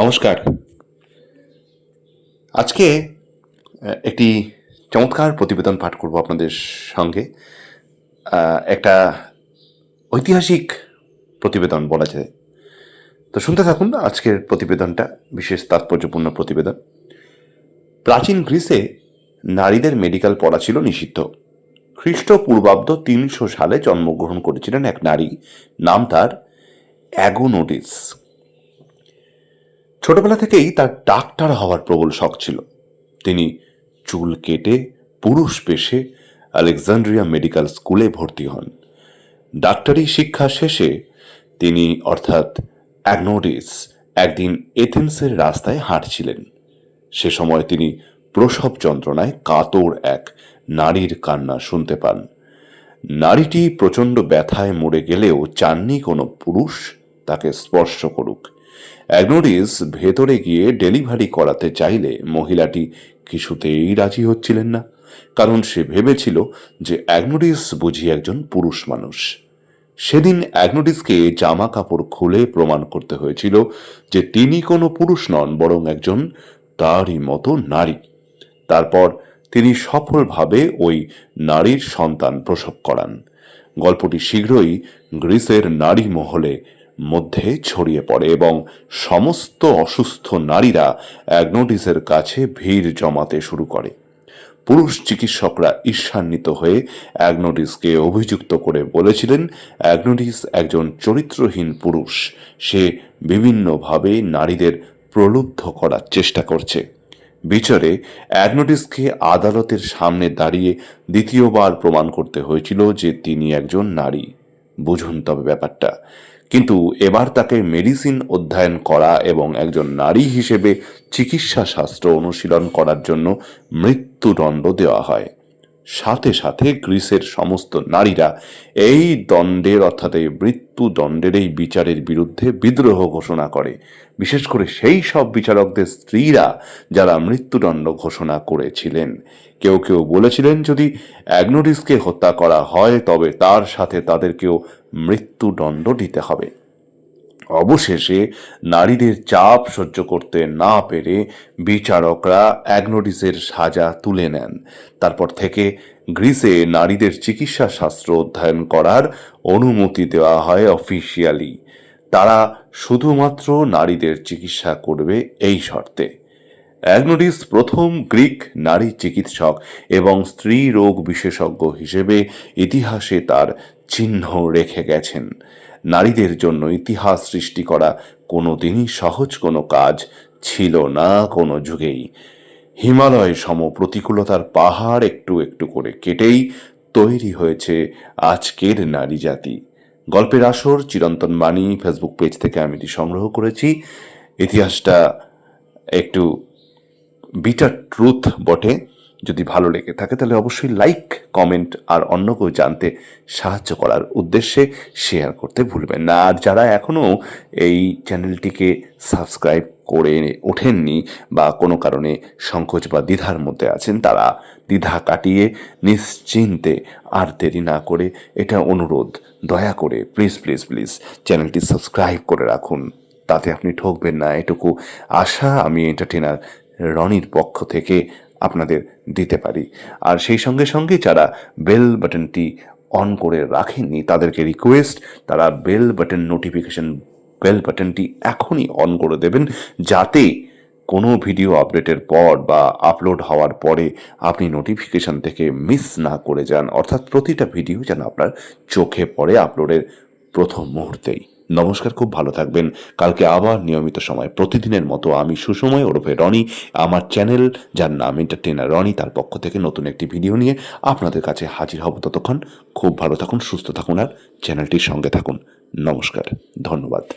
নমস্কার। আজকে একটি চমৎকার প্রতিবেদন পাঠ করব আপনাদের সঙ্গে। একটা ঐতিহাসিক প্রতিবেদন বলা যায়। তো শুনতে থাকুন আজকের প্রতিবেদনটা, বিশেষ তাৎপর্যপূর্ণ প্রতিবেদন। প্রাচীন গ্রিসে নারীদের মেডিকেল পড়া ছিল নিষিদ্ধ। খ্রিস্টপূর্বাব্দ তিনশো সালে জন্মগ্রহণ করেছিলেন এক নারী, নাম তার অ্যাগোনোডিস ছোটবেলা থেকেই তার ডাক্তার হওয়ার প্রবল শখ ছিল। তিনি চুল কেটে পুরুষ পেশে আলেকজান্ড্রিয়া মেডিকেল স্কুলে ভর্তি হন। ডাক্তারি শিক্ষা শেষে তিনি অর্থাৎ অ্যাগনোডিস একদিন এথেন্সের রাস্তায় হাঁটছিলেন। সে সময় তিনি প্রসব যন্ত্রণায় কাতর এক নারীর কান্না শুনতে পান। নারীটি প্রচণ্ড ব্যথায় মরে গেলেও চাননি কোনো পুরুষ, তাকে স্পর্শ করুক। অ্যাগনোডিস ভেতরে গিয়ে ডেলিভারি করাতে চাইলে মহিলাটি কিছুতেই রাজি হচ্ছিলেন না, কারণ সে ভেবেছিল যে অ্যাগনোডিস বুঝি একজন পুরুষ মানুষ। সেদিন অ্যাগনোডিসকে জামা কাপড় খুলে প্রমাণ করতে হয়েছিল যে তিনি কোনো পুরুষ নন, বরং একজন তারই মতো নারী। তারপর তিনি সফলভাবে ওই নারীর সন্তান প্রসব করান। গল্পটি শীঘ্রই গ্রিসের নারী মহলে মধ্যে ছড়িয়ে পড়ে এবং সমস্ত অসুস্থ নারীরা অ্যাগনোডিসের কাছে ভিড় জমাতে শুরু করে। পুরুষ চিকিৎসকরা ঈর্ষান্বিত হয়ে অ্যাগনোডিসকে অভিযুক্ত করে বলেছিলেন অ্যাগনোডিস একজন চরিত্রহীন পুরুষ। সে বিভিন্নভাবে নারীদের প্রলুব্ধ করার চেষ্টা করছে। বিচারে অ্যাগনোডিসকে আদালতের সামনে দাঁড়িয়ে দ্বিতীয়বার প্রমাণ করতে হয়েছিল যে তিনি একজন নারী। বুঝুন তবে ব্যাপারটা। কিন্তু এবার তাকে মেডিসিন অধ্যয়ন করা এবং একজন নারী হিসেবে চিকিৎসা শাস্ত্র অনুশীলন করার জন্য মৃত্যুদণ্ড দেওয়া হয়। সাথে সাথে গ্রিসের সমস্ত নারীরা এই দণ্ডের অর্থাৎ এই মৃত্যুদণ্ডের এই বিচারের বিরুদ্ধে বিদ্রোহ ঘোষণা করে। বিশেষ করে সেই সব বিচারকদের স্ত্রীরা যারা মৃত্যুদণ্ড ঘোষণা করেছিলেন। কেউ কেউ বলেছিলেন, যদি অ্যাগনোডিসকে হত্যা করা হয়, তবে তার সাথে তাদেরকেও মৃত্যুদণ্ড দিতে হবে। অবশেষে নারীদের চাপ সহ্য করতে না পেরে বিচারকরা অ্যাগনোডিসের সাজা তুলে নেন। তারপর থেকে গ্রিসে নারীদের চিকিৎসা শাস্ত্র অধ্যয়ন করার অনুমতি দেওয়া হয় অফিসিয়ালি। তারা শুধুমাত্র নারীদের চিকিৎসা করবে এই শর্তে। অ্যাগনোডিস প্রথম গ্রিক নারী চিকিৎসক এবং স্ত্রী রোগ বিশেষজ্ঞ হিসেবে ইতিহাসে তার চিহ্ন রেখে গেছেন। নারীদের জন্য ইতিহাস সৃষ্টি করা কোনো দিনই সহজ কোনো কাজ ছিল না কোনো যুগেই। হিমালয় সম প্রতিকূলতার পাহাড় একটু একটু করে কেটেই তৈরি হয়েছে আজকের নারী জাতি। গল্পের আসর, চিরন্তন বাণী, ফেসবুক পেজ থেকে আমি এটি সংগ্রহ করেছি। ইতিহাসটা একটু বিটার ট্রুথ বটে। যদি ভালো লেগে থাকে, তাহলে অবশ্যই লাইক কমেন্ট আর অন্য কেউ জানতে সাহায্য করার উদ্দেশ্যে শেয়ার করতে ভুলবেন না। আর যারা এখনও এই চ্যানেলটিকে সাবস্ক্রাইব করে ওঠেননি বা কোনো কারণে সংকোচ বা দ্বিধার মধ্যে আছেন, তারা দ্বিধা কাটিয়ে নিশ্চিন্তে আর দেরি না করে এটা অনুরোধ। দয়া করে প্লিজ প্লিজ প্লিজ চ্যানেলটি সাবস্ক্রাইব করে রাখুন। তাতে আপনি ঠকবেন না, এটুকু আশা। আমি এন্টারটেনার রনির পক্ষ থেকে আপনাদের দিতে পারি। আর সেই সঙ্গে সঙ্গে যারা বেল বাটনটি অন করে রাখেননি, তাদেরকে রিকোয়েস্ট তারা বেল বাটন নোটিফিকেশন বেল বাটনটি এখনই অন করে দেবেন, যাতে কোনো ভিডিও আপডেটের পর বা আপলোড হওয়ার পরে আপনি নোটিফিকেশন থেকে মিস না করে যান। অর্থাৎ প্রতিটা ভিডিও যেন আপনার চোখে পড়ে আপলোডের প্রথম মুহূর্তেই। নমস্কার, খুব ভালো থাকবেন। কালকে আবার নিয়মিত সময়, প্রতিদিনের মতো আমি সুসময় ওরফে রনি, আমার চ্যানেল, যার নাম এন্টারটেনার রনি, তার পক্ষ থেকে নতুন একটি ভিডিও নিয়ে আপনাদের কাছে হাজির হব ততক্ষণ। খুব ভালো থাকুন, সুস্থ থাকুন আর চ্যানেলটির সঙ্গে থাকুন। নমস্কার, ধন্যবাদ।